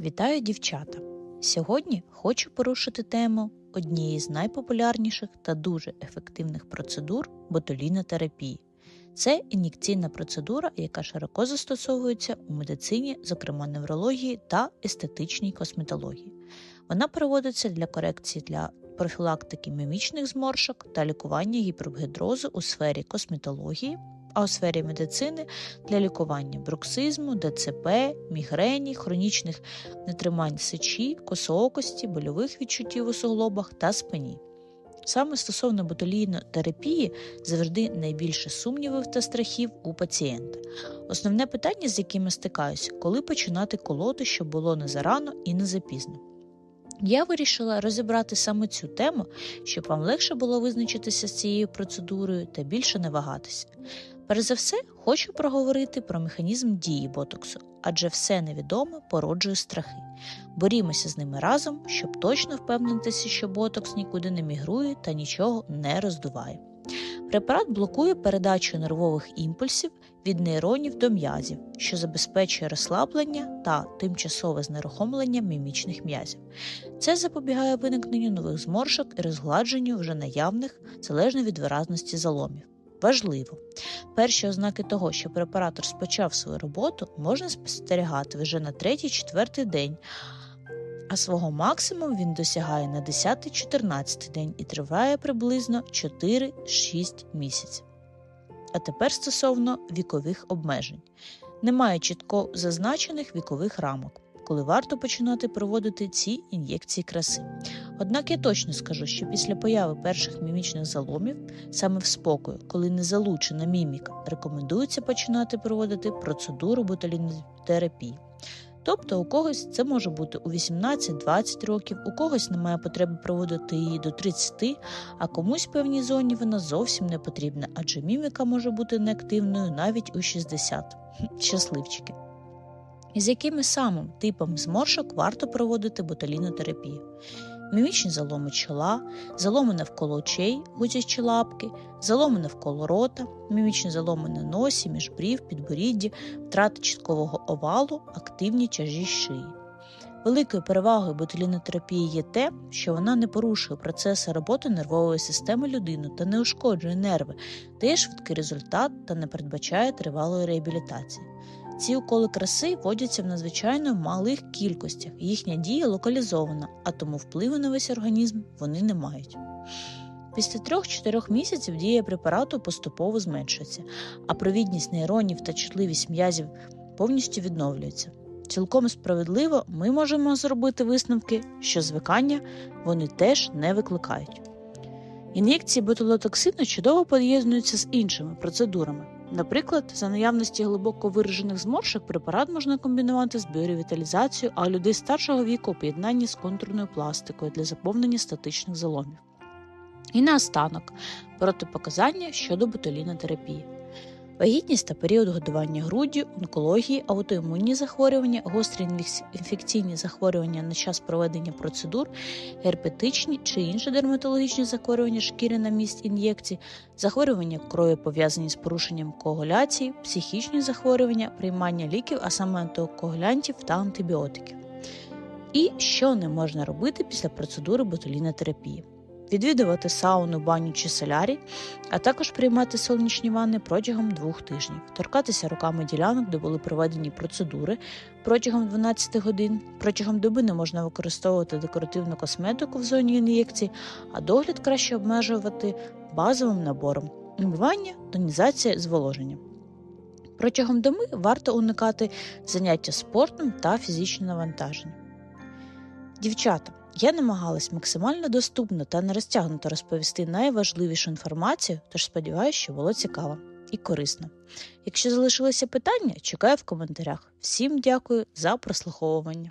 Вітаю, дівчата! Сьогодні хочу порушити тему однієї з найпопулярніших та дуже ефективних процедур ботулінотерапії. Це ін'єкційна процедура, яка широко застосовується у медицині, зокрема неврології та естетичній косметології. Вона проводиться для корекції для профілактики мімічних зморшок та лікування гіпергідрозу у сфері косметології, а у сфері медицини для лікування бруксизму, ДЦП, мігрені, хронічних нетримань сечі, косоокості, больових відчуттів у суглобах та спині. Саме стосовно ботулінотерапії завжди найбільше сумнівів та страхів у пацієнта. Основне питання, з якими стикаюся, коли починати колоти, щоб було не зарано і не запізно. Я вирішила розібрати саме цю тему, щоб вам легше було визначитися з цією процедурою та більше не вагатися. Перш за все, хочу проговорити про механізм дії ботоксу, адже все невідоме породжує страхи. Борімося з ними разом, щоб точно впевнитися, що ботокс нікуди не мігрує та нічого не роздуває. Препарат блокує передачу нервових імпульсів від нейронів до м'язів, що забезпечує розслаблення та тимчасове знерухомлення мімічних м'язів. Це запобігає виникненню нових зморшок і розгладженню вже наявних залежно від виразності заломів. Важливо, перші ознаки того, що препарат розпочав свою роботу, можна спостерігати вже на третій-четвертий день, а свого максимуму він досягає на 10-14 день і триває приблизно 4-6 місяців. А тепер стосовно вікових обмежень. Немає чітко зазначених вікових рамок, коли варто починати проводити ці ін'єкції краси. Однак я точно скажу, що після появи перших мімічних заломів, саме в спокою, коли не залучена міміка, рекомендується починати проводити процедуру ботулінотерапії. Тобто у когось це може бути у 18-20 років, у когось немає потреби проводити її до 30, а комусь в певній зоні вона зовсім не потрібна, адже міміка може бути неактивною навіть у 60. Щасливчики. З якими самим типами зморшок варто проводити ботулінотерапію? Мімічні заломи чола, заломи навколо очей, гудячі лапки, заломи навколо рота, мімічні заломи на носі, міжбрів, підборідді, втрата чіткового овалу, активні тяжі шиї. Великою перевагою ботулінотерапії є те, що вона не порушує процеси роботи нервової системи людини та не ушкоджує нерви, дає швидкий результат та не передбачає тривалої реабілітації. Ці уколи краси вводяться в надзвичайно малих кількостях, їхня дія локалізована, а тому впливу на весь організм вони не мають. Після 3-4 місяців дія препарату поступово зменшується, а провідність нейронів та чутливість м'язів повністю відновлюється. Цілком справедливо ми можемо зробити висновки, що звикання вони теж не викликають. Ін'єкції ботулотоксину чудово поєднуються з іншими процедурами. Наприклад, за наявності глибоко виражених зморшок препарат можна комбінувати з біоревіталізацією, а людей старшого віку у поєднанні з контурною пластикою для заповнення статичних заломів. І наостанок протипоказання щодо ботулінотерапії. Вагітність та період годування груддю, онкології, аутоімунні захворювання, гострі інфекційні захворювання на час проведення процедур, герпетичні чи інші дерматологічні захворювання шкіри на місць ін'єкцій, захворювання крові пов'язані з порушенням коагуляції, психічні захворювання, приймання ліків, а саме антикоагулянтів та антибіотиків. І що не можна робити після процедури ботулінотерапії відвідувати сауну, баню чи солярій, а також приймати сонячні ванни протягом двох тижнів, торкатися руками ділянок, де були проведені процедури протягом 12 годин. Протягом доби не можна використовувати декоративну косметику в зоні ін'єкцій, а догляд краще обмежувати базовим набором умивання, тонізація, зволоження. Протягом доби варто уникати заняття спортом та фізичне навантаження. Дівчата, я намагалась максимально доступно та нерозтягнуто розповісти найважливішу інформацію, тож сподіваюся, що було цікаво і корисно. Якщо залишилися питання, чекаю в коментарях. Всім дякую за прослуховування.